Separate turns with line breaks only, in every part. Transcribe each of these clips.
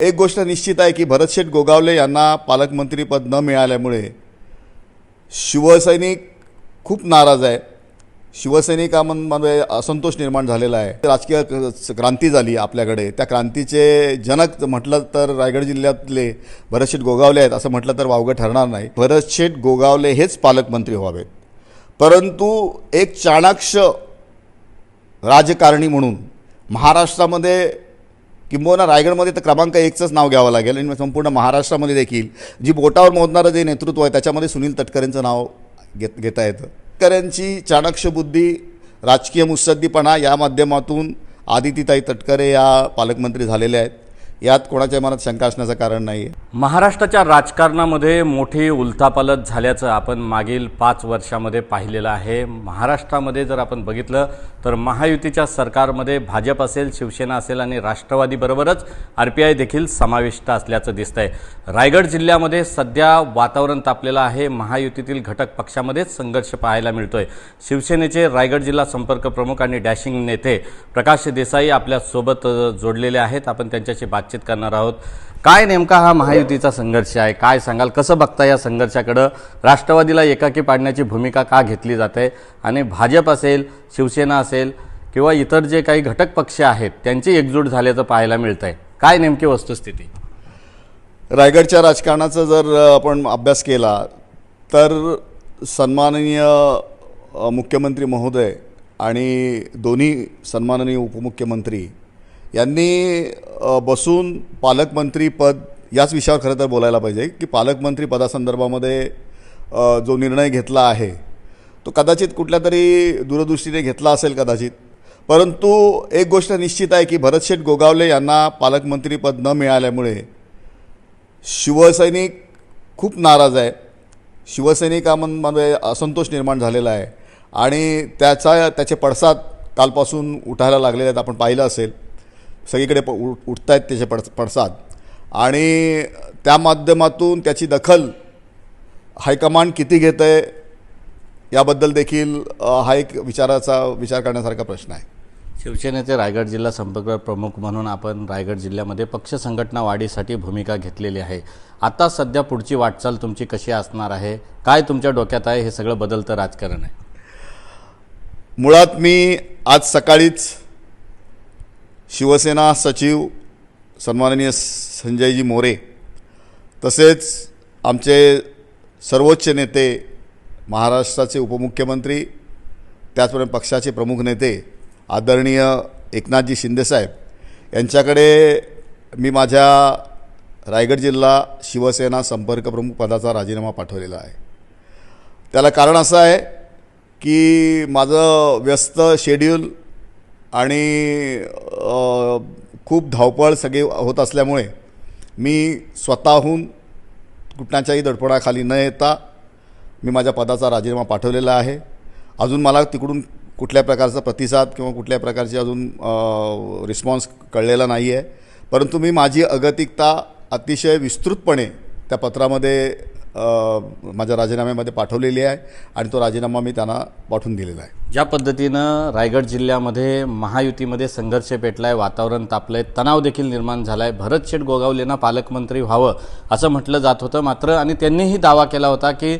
एक गोष्ट निश्चित आहे की भरतशेठ गोगावले यांना पालकमंत्रीपद न मिळाल्यामुळे शिवसैनिक खूप नाराज आहे. शिवसैनिकांमध्ये असंतोष निर्माण झालेला आहे. राजकीय क्रांती झाली आपल्याकडे. त्या क्रांतीचे जनक म्हटलं तर रायगड जिल्ह्यातले भरतशेठ गोगावले आहेत असं म्हटलं तर वावगं ठरणार नाही. भरतशेठ गोगावले हेच पालकमंत्री व्हावेत. परंतु एक चाणाक्ष राजकारणी म्हणून महाराष्ट्रामध्ये किंबहुना रायगडमध्ये तर क्रमांक एकचंच नाव घ्यावं लागेल. आणि संपूर्ण महाराष्ट्रामध्ये देखील जी बोटावर मोजणारं जे नेतृत्व आहे त्याच्यामध्ये सुनील तटकरेंचं नाव घेत घेता येतं. तटकरेंची चाणक्षबुद्धी राजकीय मुत्सद्दीपणा या माध्यमातून आदितीताई तटकरे या पालकमंत्री झालेल्या आहेत. यात कोणाच्या मनात शंका असण्याचं कारण नाही आहे
महाराष्ट्राच्या राजकारणामध्ये मोठी उलथापालथ झाल्याचं आपण मागील पाच वर्षामध्ये पाहिलेलं आहे. महाराष्ट्रामध्ये जर आपण बघितलं तर महायुतीच्या सरकारमध्ये भाजप असेल शिवसेना असेल आणि राष्ट्रवादीबरोबरच आर पी आय देखील समाविष्ट असल्याचं दिसतंय. रायगड जिल्ह्यामध्ये सध्या वातावरण तापलेलं आहे. महायुतीतील घटक पक्षामध्येच संघर्ष पाहायला मिळतोय. शिवसेनेचे रायगड जिल्हा संपर्क प्रमुख आणि डॅशिंग नेते प्रकाश देसाई आपल्यासोबत जोडलेले आहेत. आपण त्यांच्याशी बातचीत बातचीत करणार आहोत. काय नेमका हा महायुतीचा संघर्ष आहे? काय सांगाल? कसं बघता या संघर्षाकडं? राष्ट्रवादीला एकाकी पाडण्याची भूमिका का घेतली जाते? आणि भाजप असेल शिवसेना असेल किंवा इतर जे काही घटक पक्ष आहेत त्यांची एकजूट झाल्याचं पाहायला मिळतंय. काय नेमकी वस्तुस्थिती?
रायगडच्या राजकारणाचा जर आपण अभ्यास केला तर सन्माननीय मुख्यमंत्री महोदय आणि दोन्ही सन्माननीय उपमुख्यमंत्री यांनी बसून पालकमंत्रीपद याच विषयावर खरं तर बोलायला पाहिजे की पालकमंत्री पदासंदर्भामध्ये जो निर्णय घेतला आहे तो कदाचित कुठल्या तरी दूरदृष्टीने घेतला असेल कदाचित. परंतु एक गोष्ट निश्चित आहे की भरतशेठ गोगावले यांना पालकमंत्रीपद न मिळाल्यामुळे शिवसैनिक खूप नाराज आहे. शिवसैनिकांमध्ये असंतोष निर्माण झालेला आहे. आणि त्याचा त्याचे पडसाद कालपासून उठायला लागलेले आहेत आपण पाहिलं असेल. सगळीकडे प उठ उठत आहेत त्याचे पड पडसाद. आणि त्या माध्यमातून त्याची दखल हायकमांड किती घेतं आहे याबद्दल देखील हा एक विचाराचा विचार करण्यासारखा प्रश्न आहे.
शिवसेनेचे रायगड जिल्हा संपर्क प्रमुख म्हणून आपण रायगड जिल्ह्यामध्ये पक्ष संघटना वाढीसाठी भूमिका घेतलेली आहे. आता सध्या पुढची वाटचाल तुमची कशी असणार आहे? काय तुमच्या डोक्यात आहे? हे सगळं बदलतं राजकारण आहे.
मुळात मी आज सकाळीच शिवसेना सचिव सन्माननीय संजयजी मोरे तसेच आमचे सर्वोच्च नेते महाराष्ट्राचे उपमुख्यमंत्री त्याचप्रमाणे पक्षाचे प्रमुख नेते आदरणीय एकनाथजी शिंदेसाहेब यांच्याकडे मी माझ्या रायगड जिल्हा शिवसेना संपर्क प्रमुख पदाचा राजीनामा पाठवलेला आहे. त्याला कारण असं आहे की माझं व्यस्त शेड्यूल आणि खूप धावपळ सगळे होत असल्यामुळे मी स्वतःहून कुठण्याच्याही दडपणाखाली न येता मी माझ्या पदाचा राजीनामा पाठवलेला आहे. अजून मला तिकडून कुठल्या प्रकारचा प्रतिसाद किंवा कुठल्या प्रकारची अजून रिस्पॉन्स कळलेला नाही आहे परंतु मी माझी अगतिकता अतिशय विस्तृतपणे त्या पत्रामध्ये माझ्या राजीनाम्यामध्ये पाठवलेली आहे आणि तो राजीनामा मी त्यांना पाठवून दिलेला आहे.
ज्या पद्धतीनं रायगड जिल्ह्यामध्ये महायुतीमध्ये संघर्ष पेटलाय वातावरण तापलंय तणाव देखील निर्माण झालाय भरत शेठ गोगावलेंना पालकमंत्री व्हावं असं म्हटलं जात होतं मात्र आणि त्यांनीही दावा केला होता की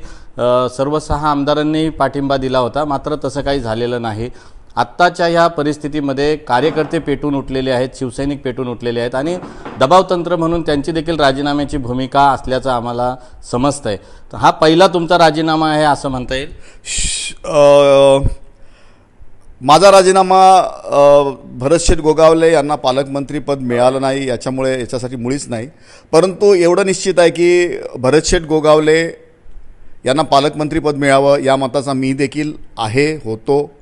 सर्व सहा आमदारांनी पाठिंबा दिला होता मात्र तसं काही झालेलं नाही. आत्ताच्या ह्या परिस्थितीमध्ये कार्यकर्ते पेटून उठलेले आहेत शिवसैनिक पेटून उठलेले आहेत आणि दबावतंत्र म्हणून त्यांची देखील राजीनाम्याची भूमिका असल्याचं आम्हाला समजतंय. तर हा पहिला तुमचा राजीनामा आहे असं म्हणता येईल?
श- माझा राजीनामा भरतशेठ गोगावले यांना पालकमंत्रीपद मिळालं नाही याच्यामुळे याच्यासाठी मुळीच नाही. परंतु एवढं निश्चित आहे की भरतशेठ गोगावले यांना पालकमंत्रीपद मिळावं या मताचा मी देखील आहे होतो.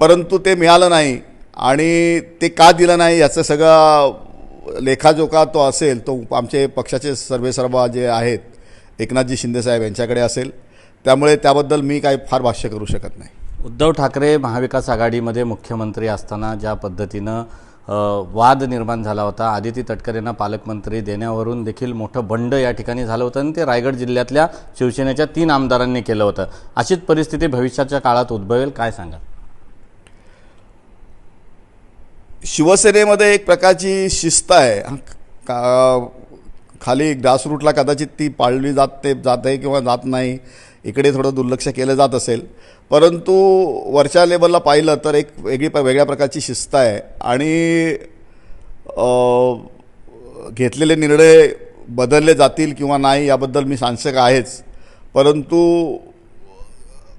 परंतु ते मिळालं नाही आणि ते का दिलं नाही याचं सगळा लेखाजोखा तो असेल तो आमचे पक्षाचे सर्वेसर्वा जे आहेत एकनाथजी शिंदेसाहेब यांच्याकडे असेल त्यामुळे त्याबद्दल मी काय फार भाष्य करू शकत नाही.
उद्धव ठाकरे महाविकास आघाडीमध्ये मुख्यमंत्री असताना ज्या पद्धतीनं वाद निर्माण झाला होता आदिती तटकरेंना पालकमंत्री देण्यावरून देखील मोठं बंड या ठिकाणी झालं होतं आणि ते रायगड जिल्ह्यातल्या शिवसेनेच्या तीन आमदारांनी केलं होतं. अशीच परिस्थिती भविष्याच्या काळात उद्भवेल काय सांगा
शिवसेनेमध्ये एक प्रकारची शिस्त आहे. का खाली ग्रासरूटला कदाचित ती पाळली जात ते जात आहे किंवा जात नाही इकडे थोडं दुर्लक्ष केलं जात असेल. परंतु वरच्या लेवलला पाहिलं तर एक वेगळी वेगळ्या प्रकारची शिस्त आहे. आणि घेतलेले निर्णय बदलले जातील किंवा नाही याबद्दल मी सांशक आहेच. परंतु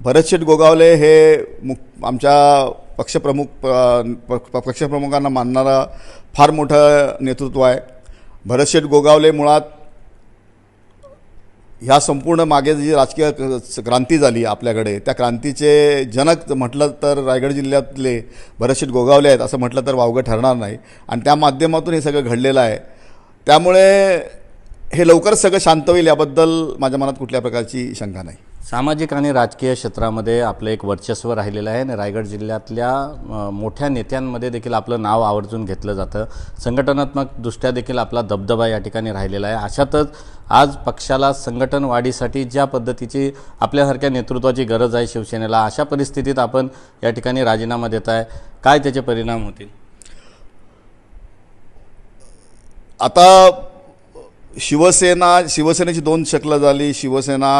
भरतशेठ गोगावले हे मुख आमच्या पक्षप्रमुख प- पक्षप्रमुखांना मानणारा फार मोठं नेतृत्व आहे. भरतशेठ गोगावले मुळात ह्या संपूर्ण मागे जी राजकीय क- क्रांती झाली आपल्याकडे त्या क्रांतीचे जनक म्हटलं तर रायगड जिल्ह्यातले भरतशेठ गोगावले आहेत असं म्हटलं तर वावगं ठरणार नाही. आणि त्या माध्यमातून हे सगळं घडलेलं आहे. त्यामुळे हे लवकरच सगळं शांत होईल याबद्दल माझ्या मनात कुठल्या प्रकारची शंका नाही.
सामाजिक आणि राजकीय क्षेत्रामध्ये आपलं एक वर्चस्व राहिलेलं आहे आणि रायगड जिल्ह्यातल्या मोठ्या नेत्यांमध्ये देखील आपलं नाव आवर्जून घेतलं जातं. संघटनात्मकदृष्ट्या देखील आपला दबदबा या ठिकाणी राहिलेला आहे. अशातच आज पक्षाला संघटन वाढीसाठी ज्या पद्धतीची आपल्यासारख्या नेतृत्वाची गरज आहे शिवसेनेला अशा परिस्थितीत आपण या ठिकाणी राजीनामा देत आहे. काय त्याचे परिणाम होतील?
आता शिवसेना शिवसेनेची दोन शकलं झाली. शिवसेना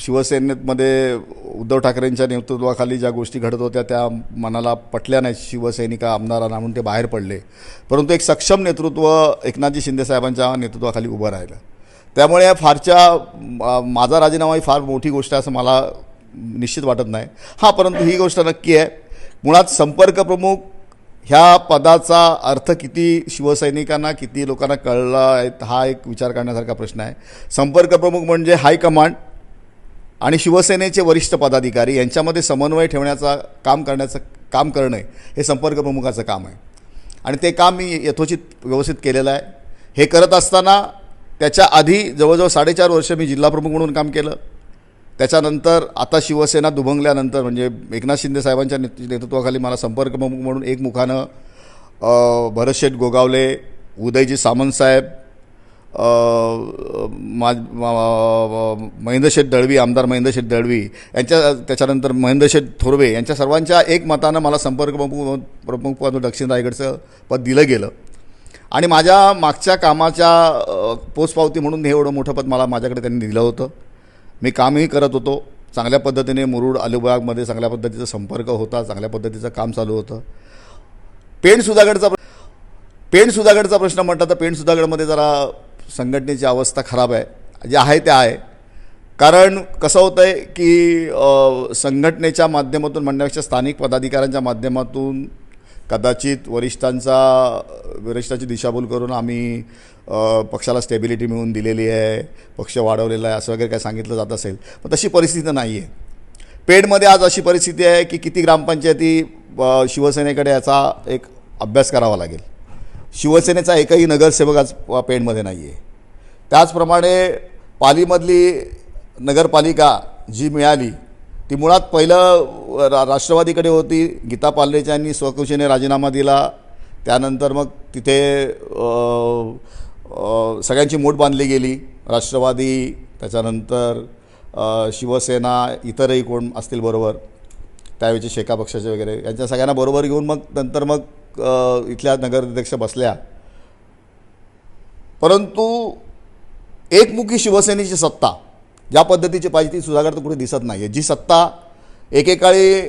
शिवसेनेमध्ये उद्धव ठाकरेंच्या नेतृत्वाखाली ज्या गोष्टी घडत होत्या त्या मनाला पटल्या नाही शिवसैनिका आमदारांना म्हणून ते बाहेर पडले. परंतु एक सक्षम नेतृत्व एकनाथजी शिंदेसाहेबांच्या नेतृत्वाखाली उभं राहिलं. त्यामुळे या फारच्या माझा राजीनामा ही फार मोठी गोष्ट आहे असं मला निश्चित वाटत नाही. हां परंतु ही गोष्ट नक्की आहे. मुळात संपर्क प्रमुख ह्या पदाचा अर्थ किती शिवसैनिकांना किती लोकांना कळला आहे हा एक विचार करण्यासारखा प्रश्न आहे. संपर्क प्रमुख म्हणजे हायकमांड आणि शिवसेनेचे वरिष्ठ पदाधिकारी यांच्यामध्ये समन्वय ठेवण्याचा काम करण्याचं काम करणं हे संपर्क प्रमुखाचं काम आहे. आणि ते काम मी यथोचित व्यवस्थित केलेलं आहे. हे करत असताना त्याच्या आधी जवळजवळ साडेचार वर्ष मी जिल्हाप्रमुख म्हणून काम केलं. त्याच्यानंतर आता शिवसेना दुभंगल्यानंतर म्हणजे एकनाथ शिंदे साहेबांच्या नेतृत्वाखाली मला संपर्क प्रमुख म्हणून एकमुखानं भरत भरतशेठ गोगावले उदयजी सामंत साहेब मा महेंद्रशेठ दळवी आमदार महेंद्रशेठ दळवी यांच्या त्याच्यानंतर महेंद्रशेठ थोरवे यांच्या सर्वांच्या एक मतानं मला संपर्क प्रमुख प्रमुखपद दक्षिण रायगडचं पद दिलं गेलं. आणि माझ्या मागच्या कामाच्या पोचपावती म्हणून हे एवढं मोठं पद मला माझ्याकडे त्यांनी दिलं होतं. मी कामही करत होतो. चांगल्या पद्धतीने मुरुड अलिबागमध्ये चांगल्या पद्धतीचा संपर्क होता चांगल्या पद्धतीचं काम चालू होतं. पेण सुधागडचा प्र- पेण सुधागडचा प्रश्न म्हटलं तर पेण सुधागडमध्ये जरा संघटनेची अवस्था खराब आहे. जे आहे ते आहे. कारण कसं होतं आहे की संघटनेच्या माध्यमातून म्हणण्यापेक्षा स्थानिक पदाधिकाऱ्यांच्या माध्यमातून कदाचित वरिष्ठांचा वरिष्ठाची दिशाभूल करून आम्ही पक्षाला स्टेबिलिटी मिळवून दिलेली आहे. पक्ष वाढवलेला आहे असं वगैरे काय सांगितलं जात असेल. पण तशी परिस्थिती नाही आहे पेडमध्ये आज अशी परिस्थिती आहे की किती ग्रामपंचायती शिवसेनेकडे याचा एक अभ्यास करावा लागेल. शिवसेनेचा एकही नगरसेवक आज पेणमध्ये पेडमध्ये नाही आहे त्याचप्रमाणे पालीमधली नगरपालिका जी मिळाली ती मुळात पहिलं रा राष्ट्रवादीकडे होती. गीता पालरेच्यांनी स्वकुशीने राजीनामा दिला. त्यानंतर मग तिथे सगळ्यांची मोठ बांधली गेली. राष्ट्रवादी त्याच्यानंतर शिवसेना इतरही कोण असतील बरोबर त्यावेळेचे शेका पक्षाचे वगैरे यांच्या सगळ्यांना बरोबर घेऊन मग नंतर मग इथल्या नगराध्यक्ष बसल्या. परंतु एकमुखी शिवसेनेची सत्ता ज्या पद्धतीची पाहिजे ती सुधागड कुठे दिसत नाही आहे जी सत्ता एकेकाळी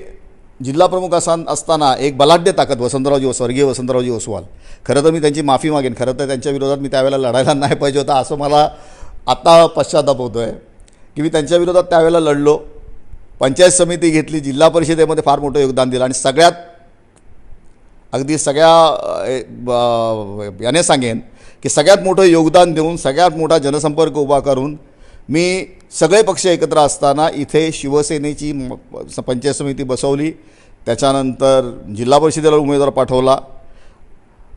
जिल्हाप्रमुख असा असताना एक बलाढ्य ताकद वसंतरावजी ओस- स्वर्गीय वसंतरावजी ओसवाल. खरं तर मी त्यांची माफी मागेन. खरं तर त्यांच्या विरोधात मी त्यावेळेला लढायला नाही पाहिजे होता असं मला आत्ता पश्चाताप होतो आहे की मी त्यांच्या विरोधात त्यावेळेला लढलो. पंचायत समिती घेतली जिल्हा परिषदेमध्ये फार मोठं योगदान दिलं आणि सगळ्यात अगदी सगळ्या ब- याने सांगेन की सगळ्यात मोठं योगदान देऊन सगळ्यात मोठा जनसंपर्क उभा करून मी सगळे पक्ष एकत्र असताना इथे शिवसेनेची म- पंचायत समिती बसवली. त्याच्यानंतर जिल्हा परिषदेला उमेदवार पाठवला.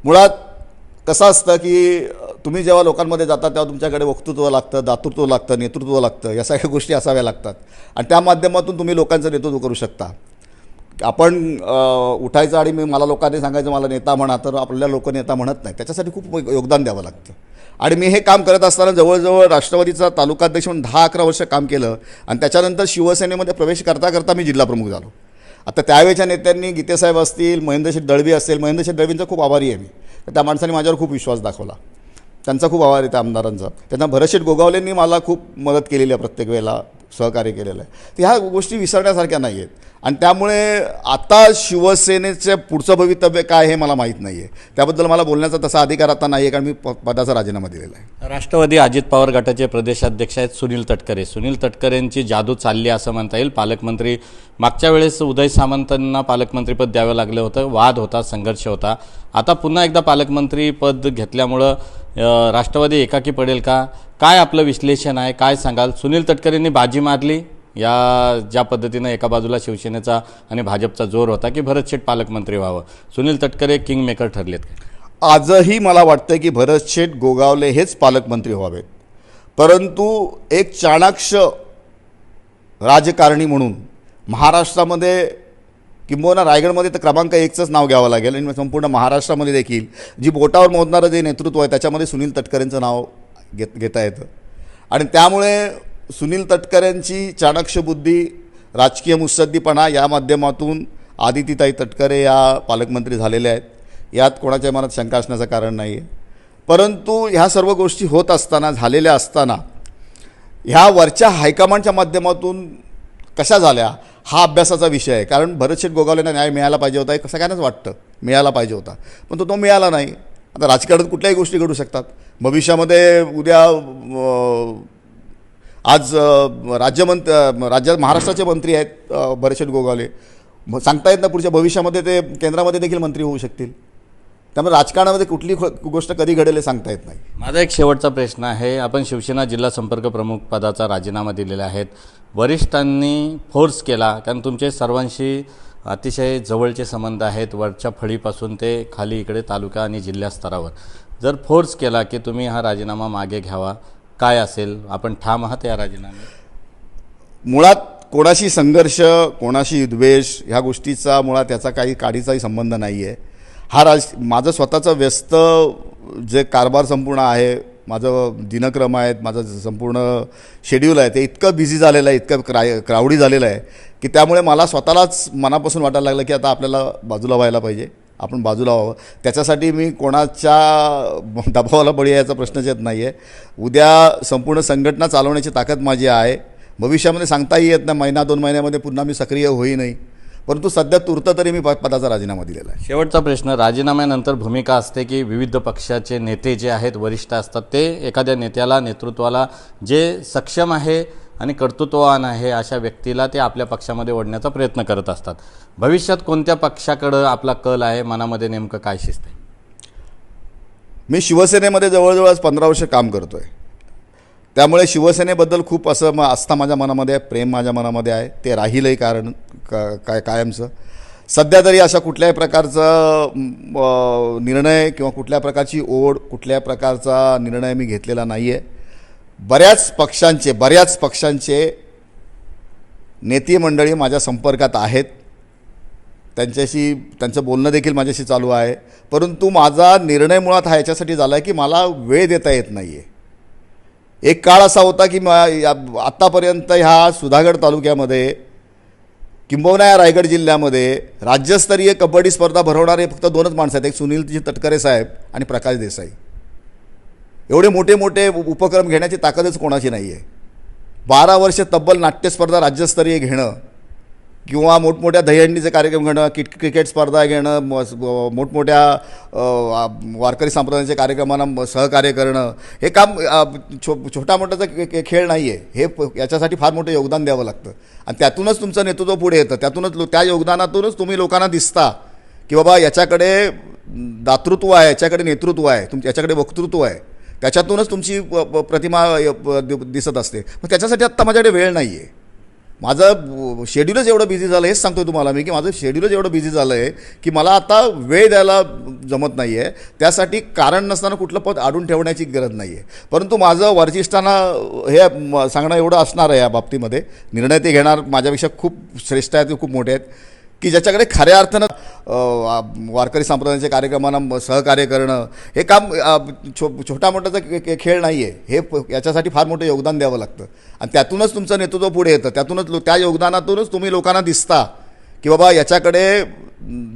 मुळात कसं असतं की तुम्ही जेव्हा लोकांमध्ये जाता तेव्हा तुमच्याकडे वक्तृत्व लागतं दातृत्व लागतं नेतृत्व लागतं या सगळ्या गोष्टी असाव्या लागतात. आणि त्या माध्यमातून तुम्ही लोकांचं नेतृत्व करू शकता. आपण उठायचं आणि मी मला लोकांनी सांगायचं मला नेता म्हणा तर आपल्याला लोक नेता म्हणत नाही. त्याच्यासाठी खूप योगदान द्यावं लागतं. आणि मी हे काम करत असताना जवळजवळ राष्ट्रवादीचा तालुकाध्यक्ष म्हणून दहा अकरा वर्ष काम केलं आणि त्याच्यानंतर शिवसेनेमध्ये प्रवेश करता करता मी जिल्हाप्रमुख झालो. आता त्यावेळेच्या नेत्यांनी गीतेसाहेब असतील महेंद्रशेठ दळवी असतील महेंद्रशेठ दळवींचा खूप आभारी आहे मी. त्या माणसाने माझ्यावर खूप विश्वास दाखवला. त्यांचा खूप आभार आहे त्या आमदारांचा. त्यांना भरतशेठ गोगावलेंनी मला खूप मदत केलेली आहे प्रत्येक वेळेला सहकार्य केलेलं आहे. तर ह्या गोष्टी विसरण्यासारख्या नाही आहेत आणि त्यामुळे आता शिवसेनेचं पुढचं भवितव्य काय हे मला माहीत नाही आहे त्याबद्दल मला बोलण्याचा तसा अधिकार आता नाही आहे कारण मी प पदाचा राजीनामा दिलेला आहे.
राष्ट्रवादी अजित पवार गटाचे प्रदेशाध्यक्ष आहेत सुनील तटकरे. सुनील तटकरेंची जादू चालली असं म्हणता येईल. पालकमंत्री मागच्या वेळेस उदय सामंतांना पालकमंत्रीपद द्यावं लागलं होतं. वाद होता संघर्ष होता. आता पुन्हा एकदा पालकमंत्रीपद घेतल्यामुळं राष्ट्रवादी एकाकी पडेल का? काय आपलं विश्लेषण आहे? काय सांगाल? सुनील तटकरेंनी बाजी मारली या ज्या पद्धतीनं एका बाजूला शिवसेनेचा आणि भाजपचा जोर होता की भरत शेठ पालकमंत्री व्हावं? सुनील तटकरे किंग मेकर ठरलेत
आजही मला वाटतं की भरतशेठ गोगावले हेच पालकमंत्री व्हावेत. परंतु एक चाणाक्ष राजकारणी म्हणून महाराष्ट्रामध्ये किंबहुना रायगडमध्ये तर क्रमांक एकचंच नाव घ्यावं लागेल. आणि संपूर्ण महाराष्ट्रामध्ये देखील जी बोटावर मोजणारं जे नेतृत्व आहे त्याच्यामध्ये सुनील तटकरेंचं नाव घेत घेता येतं. आणि त्यामुळे सुनील तटकरेंची चाणक्य बुद्धी राजकीय मुत्सद्दीपणा या माध्यमातून आदितीताई तटकरे या पालकमंत्री झालेल्या आहेत. यात कोणाच्या मनात शंका असण्याचं कारण नाही आहे परंतु ह्या सर्व गोष्टी होत असताना झालेल्या असताना ह्या वरच्या हायकमांडच्या माध्यमातून कशा झाल्या? हा अभ्यासाचा विषय आहे. कारण भरतशेठ गोगावलेंना न्याय मिळाला पाहिजे होता हे सगळ्यांनाच वाटतं. मिळाला पाहिजे होता. पण तो तो मिळाला नाही. आता राजकारणात कुठल्याही गोष्टी घडू शकतात. भविष्यामध्ये उद्या आज राज्यमंत राज्यात महाराष्ट्राचे मंत्री आहेत भरतशेठ गोगावले. सांगता येत ना पुढच्या भविष्यामध्ये ते केंद्रामध्ये देखील मंत्री होऊ शकतील. त्यामुळे राजकारणामध्ये कुठली गोष्ट कधी घडेल हे सांगता येत नाही.
माझा एक शेवटचा प्रश्न आहे. आपण शिवसेना जिल्हा संपर्क प्रमुख पदाचा राजीनामा दिलेला आहेत वरिष्ठांनी फोर्स केला कारण तुमचे सर्वांशी अतिशय जवळचे संबंध आहेत. वरच्या फळीपासून ते खाली इकडे तालुका आणि जिल्हा स्तरावर. जर फोर्स केला की तुम्ही हा राजीनामा मागे घ्यावा काय असेल? आपण ठाम आहात या राजीनाम्यात?
मुळात कोणाशी संघर्ष कोणाशी द्वेष ह्या गोष्टीचा मुळात त्याचा काही काडीचाही संबंध नाही आहे हा राज माझं स्वतःचं व्यस्त जे कारभार संपूर्ण आहे माझं दिनक्रम आहेत माझं संपूर्ण शेड्यूल आहे ते इतकं बिझी झालेलं आहे इतकं क्राय क्राऊडी झालेलं आहे की त्यामुळे मला स्वतःलाच मनापासून वाटायला लागलं की आता आपल्याला बाजूला व्हायला पाहिजे आपण बाजूला व्हावं. त्याच्यासाठी मी कोणाच्या दबावाला बळी यायचा प्रश्नच येत नाही आहे उद्या संपूर्ण संघटना चालवण्याची ताकद माझी आहे. भविष्यामध्ये सांगताही येत नाही महिना दोन महिन्यामध्ये पुन्हा मी सक्रिय होई नाही परंतु सध्या तुर्त तरी मी पदाचा राजीनामा दिलेला आहे.
शेवटचा प्रश्न राजीनाम्यानंतर भूमिका असते की विविध पक्षाचे नेते जे आहेत वरिष्ठ असतात ते एखाद्या नेत्याला नेतृत्वाला जे सक्षम आहे आणि कर्तृत्ववान आहे अशा व्यक्तीला ते आपल्या पक्षामध्ये ओढण्याचा प्रयत्न करत असतात. भविष्यात कोणत्या पक्षाकडं आपला कल आहे मनामध्ये नेमकं काय शिस्त आहे?
मी शिवसेनेमध्ये जवळजवळ आज पंधरा वर्ष काम करतो आहे त्यामुळे शिवसेनेबद्दल खूप असं मग आस्था माझ्या मनामध्ये आहे प्रेम माझ्या मनामध्ये आहे ते राहीलही कारण का काय कायमचं. सध्या तरी अशा कुठल्याही प्रकारचा निर्णय किंवा कुठल्या प्रकारची ओढ कुठल्या प्रकारचा निर्णय मी घेतलेला नाही आहे बऱ्याच पक्षांचे बऱ्याच पक्षांचे नेते मंडळी माझ्या संपर्कात आहेत. त्यांच्याशी त्यांचं बोलणं देखील माझ्याशी चालू आहे. परंतु माझा निर्णय मुळात हा याच्यासाठी झाला आहे की मला वेळ देता येत नाही आहे एक काळ असा होता की या आत्तापर्यंत ह्या सुधागड तालुक्यामध्ये किंबहुना या रायगड जिल्ह्यामध्ये राज्यस्तरीय कबड्डी स्पर्धा भरवणारे फक्त दोनच माणसं आहेत. एक सुनीलजी तटकरे साहेब आणि प्रकाश देसाई. एवढे मोठे मोठे उपक्रम घेण्याची ताकदच कोणाची नाही आहे बारा वर्ष तब्बल नाट्यस्पर्धा राज्यस्तरीय घेणं किंवा मोठमोठ्या दहीहंडीचे कार्यक्रम घेणं किट क्रिकेट स्पर्धा घेणं म- मोठमोठ्या वारकरी संप्रदायाच्या कार्यक्रमांना सहकार्य करणं हे काम छो छोटा मोठाचा के- खेळ नाही आहे हे प- याच्यासाठी फार मोठं योगदान द्यावं लागतं. आणि त्यातूनच तुमचं नेतृत्व पुढे येतं. त्यातूनच लो- त्या योगदानातूनच तुम्ही लोकांना दिसता की बाबा याच्याकडे दातृत्व आहे याच्याकडे नेतृत्व आहे तुम याच्याकडे वक्तृत्व आहे. त्याच्यातूनच तुमची प- प- प्रतिमा य- प- दि- दिसत असते. मग त्याच्यासाठी आत्ता माझ्याकडे वेळ नाही आहे माझं शेड्यूलच एवढं बिझी झालं हेच सांगतो तुम्हाला मी की माझं शेड्यूलच एवढं बिझी झालं आहे की मला आता वेळ द्यायला जमत नाही आहे त्यासाठी कारण नसताना कुठलं पद आडून ठेवण्याची गरज नाही आहे परंतु माझं वरिष्ठांना हे सांगणं एवढं असणार आहे या बाबतीमध्ये. निर्णय ते घेणार माझ्यापेक्षा खूप श्रेष्ठ आहेत ते खूप मोठे आहेत. की ज्याच्याकडे खऱ्या अर्थानं वारकरी संप्रदायाच्या कार्यक्रमांना सहकार्य करणं हे काम छो छोटा मोठाचा के- खेळ नाही आहे हे प- याच्यासाठी फार मोठं योगदान द्यावं लागतं. आणि त्यातूनच तुमचं नेतृत्व पुढे येतं. त्यातूनच त्या योगदानातूनच तुम्ही लोकांना दिसता की बाबा याच्याकडे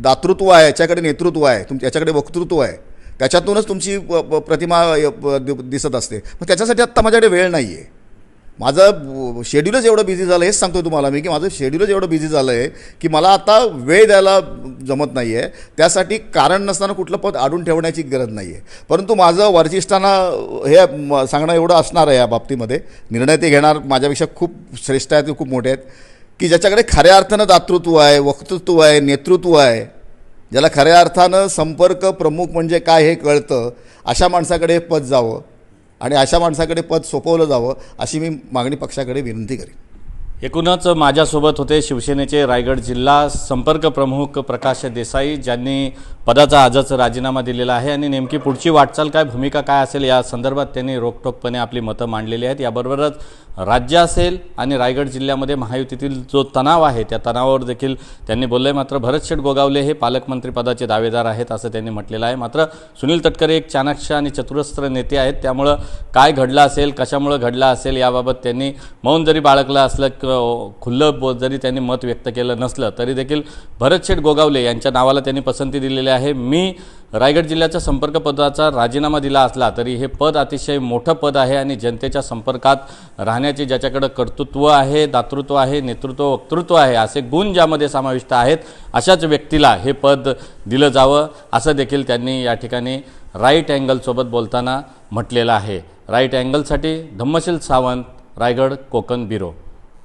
दातृत्व आहे याच्याकडे नेतृत्व आहे तुम याच्याकडे वक्तृत्व आहे. त्याच्यातूनच तुमची प- प- प्रतिमा दि- दिसत असते. मग त्याच्यासाठी आत्ता माझ्याकडे वेळ नाही आहे माझं शेड्यूलच एवढं बिझी झालं हेच सांगतो तुम्हाला मी की माझं शेड्यूलच एवढं बिझी झालं आहे की मला आता वेळ द्यायला जमत नाही आहे त्यासाठी कारण नसताना कुठलं पद आडून ठेवण्याची गरज नाही आहे परंतु माझं वरिष्ठांना हे सांगणं एवढं असणार आहे या बाबतीमध्ये. निर्णय ते घेणार माझ्यापेक्षा खूप श्रेष्ठ आहेत ते खूप मोठे आहेत. की ज्याच्याकडे खऱ्या अर्थानं दातृत्व आहे वक्तृत्व आहे नेतृत्व आहे ज्याला खऱ्या अर्थानं संपर्क प्रमुख म्हणजे काय हे कळतं अशा माणसाकडे पद जावं. आणि अशा माणसाकडे पद सोपवलं जावं अशी मी मागणी पक्षाकडे विनंती करेन.
एकूणच माझ्यासोबत होते शिवसेनेचे रायगड जिल्हा संपर्क प्रमुख प्रकाश देसाई ज्यांनी पदाचा आजच राजीनामा दिलेला आहे. आणि नेमकी पुढची वाटचाल काय भूमिका काय असेल या संदर्भात त्यांनी रोखठोकपणे आपली मतं मांडलेली आहेत. याबरोबरच राज्य असेल आणि रायगड जिल्ह्यामध्ये महायुतीतील जो तणाव आहे त्या तणावावर देखील त्यांनी बोलले मात्र भरत शेठ गोगावले हे पालकमंत्रीपदाचे दावेदार आहेत असं त्यांनी म्हटलेलं आहे. मात्र सुनील तटकरे एक चाणाक्ष आणि चतुरस्त्र नेते आहेत. त्यामुळं काय घडलं असेल कशामुळं घडलं असेल याबाबत त्यांनी मौन जरी बाळगलं असलं किंवा खुल्लं जरी त्यांनी मत व्यक्त केलं नसलं तरी देखील भरतशेठ गोगावले यांच्या नावाला त्यांनी पसंती दिलेली आहे. मी रायगड जिल्ह्याच्या संपर्क पदाचा राजीनामा दिला असला तरी हे पद अतिशय मोठं पद आहे आणि जनतेच्या संपर्कात राहण्याचे ज्याच्याकडं कर्तृत्व आहे दातृत्व आहे नेतृत्व वक्तृत्व आहे असे गुण ज्यामध्ये समाविष्ट आहेत अशाच व्यक्तीला हे पद दिलं जावं असं देखील त्यांनी या ठिकाणी राईट अँगलसोबत बोलताना म्हटलेलं आहे. राईट अँगलसाठी धम्मशील सावंत रायगड कोकण ब्युरो